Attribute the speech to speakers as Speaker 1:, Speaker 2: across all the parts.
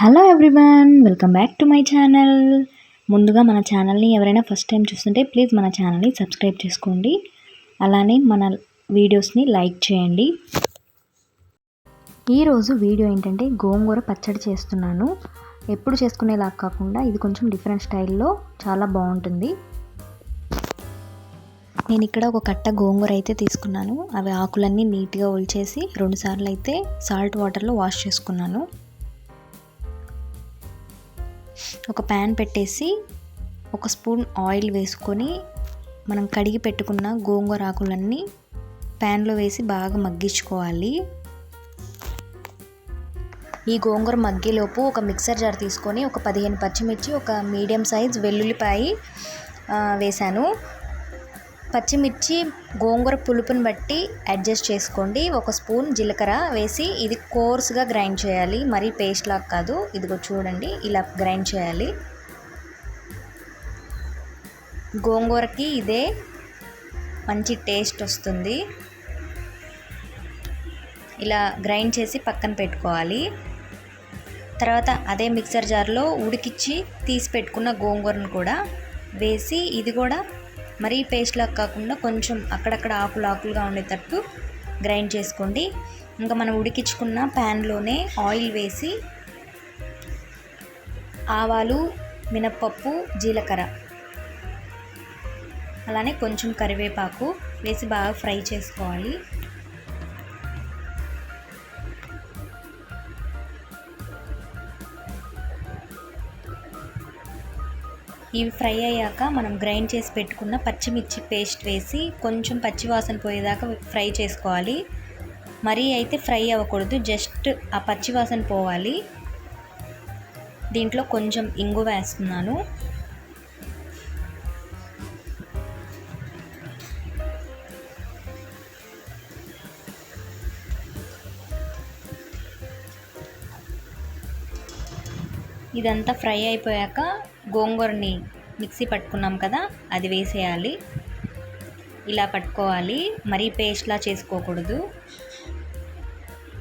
Speaker 1: Hello everyone welcome back to my channel ముందుగా మన ఛానల్ని ఎవరైనా ఫస్ట్ టైం చూస్తుంటే ప్లీజ్ మన ఛానల్ని సబ్స్క్రైబ్ చేసుకోండి. అలానే మన వీడియోస్ని లైక్ చేయండి. ఈరోజు వీడియో ఏంటంటే గోంగూర పచ్చడి చేస్తున్నాను. ఎప్పుడు చేసుకునేలా కాకుండా ఇది కొంచెం డిఫరెంట్ స్టైల్లో చాలా బాగుంటుంది. నేను ఇక్కడ ఒక కట్ట గోంగూర అయితే తీసుకున్నాను. అవి ఆకులన్నీ నీట్గా ఒలిచేసి రెండుసార్లు అయితే సాల్ట్ వాటర్లో వాష్ చేసుకున్నాను. ఒక ప్యాన్ పెట్టేసి ఒక స్పూన్ ఆయిల్ వేసుకొని మనం కడిగి పెట్టుకున్న గోంగూర ఆకులన్నీ ప్యాన్లో వేసి బాగా మగ్గించుకోవాలి. ఈ గోంగూర మగ్గేలోపు ఒక మిక్సర్ జార్ తీసుకొని ఒక పదిహేను పచ్చిమిర్చి ఒక మీడియం సైజ్ వెల్లుల్లిపాయి వేశాను. పచ్చిమిర్చి గోంగూర పులుపుని బట్టి అడ్జస్ట్ చేసుకోండి. ఒక స్పూన్ జీలకర్ర వేసి ఇది కోర్స్గా గ్రైండ్ చేయాలి. మరీ పేస్ట్ లాగా కాదు. ఇదిగో చూడండి ఇలా గ్రైండ్ చేయాలి. గోంగూరకి ఇదే మంచి టేస్ట్ వస్తుంది. ఇలా గ్రైండ్ చేసి పక్కన పెట్టుకోవాలి. తర్వాత అదే మిక్సర్ జార్లో ఉడికిచ్చి తీసి పెట్టుకున్న గోంగూరను కూడా వేసి ఇది కూడా మరీ పేస్ట్లా కాకుండా కొంచెం అక్కడక్కడ ఆకులు ఆకులుగా ఉండేటట్టు గ్రైండ్ చేసుకోండి. ఇంకా మనం ఉడికించుకున్న ప్యాన్లోనే ఆయిల్ వేసి ఆవాలు మినప్పప్పు జీలకర్ర అలానే కొంచెం కరివేపాకు వేసి బాగా ఫ్రై చేసుకోవాలి. ఇవి ఫ్రై అయ్యాక మనం గ్రైండ్ చేసి పెట్టుకున్న పచ్చిమిర్చి పేస్ట్ వేసి కొంచెం పచ్చివాసన పోయేదాకా ఫ్రై చేసుకోవాలి. మరీ అయితే ఫ్రై అవ్వకూడదు జస్ట్ ఆ పచ్చివాసన పోవాలి. దీంట్లో కొంచెం ఇంగు వేస్తున్నాను. ఇదంతా ఫ్రై అయిపోయాక గోంగూరని మిక్సీ పట్టుకున్నాం కదా అది వేసేయాలి. ఇలా పట్టుకోవాలి. మరీ పేస్ట్లా చేసుకోకూడదు.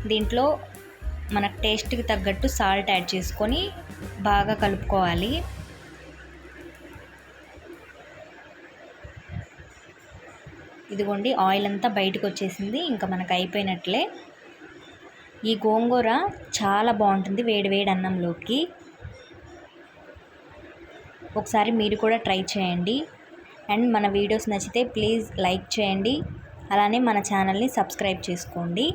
Speaker 1: దీంట్లో మన టేస్ట్కి తగ్గట్టు సాల్ట్ యాడ్ చేసుకొని బాగా కలుపుకోవాలి. ఇదిగోండి ఆయిల్ అంతా బయటకు వచ్చేసింది. ఇంకా మనకు అయిపోయినట్లే. ఈ గోంగూర చాలా బాగుంటుంది వేడి వేడి అన్నంలోకి. ఒకసారి మీరు కూడా ట్రై చేయండి. అండ్ మన వీడియోస్ నచ్చితే ప్లీజ్ లైక్ చేయండి. అలానే మన ఛానల్ని సబ్స్క్రైబ్ చేసుకోండి.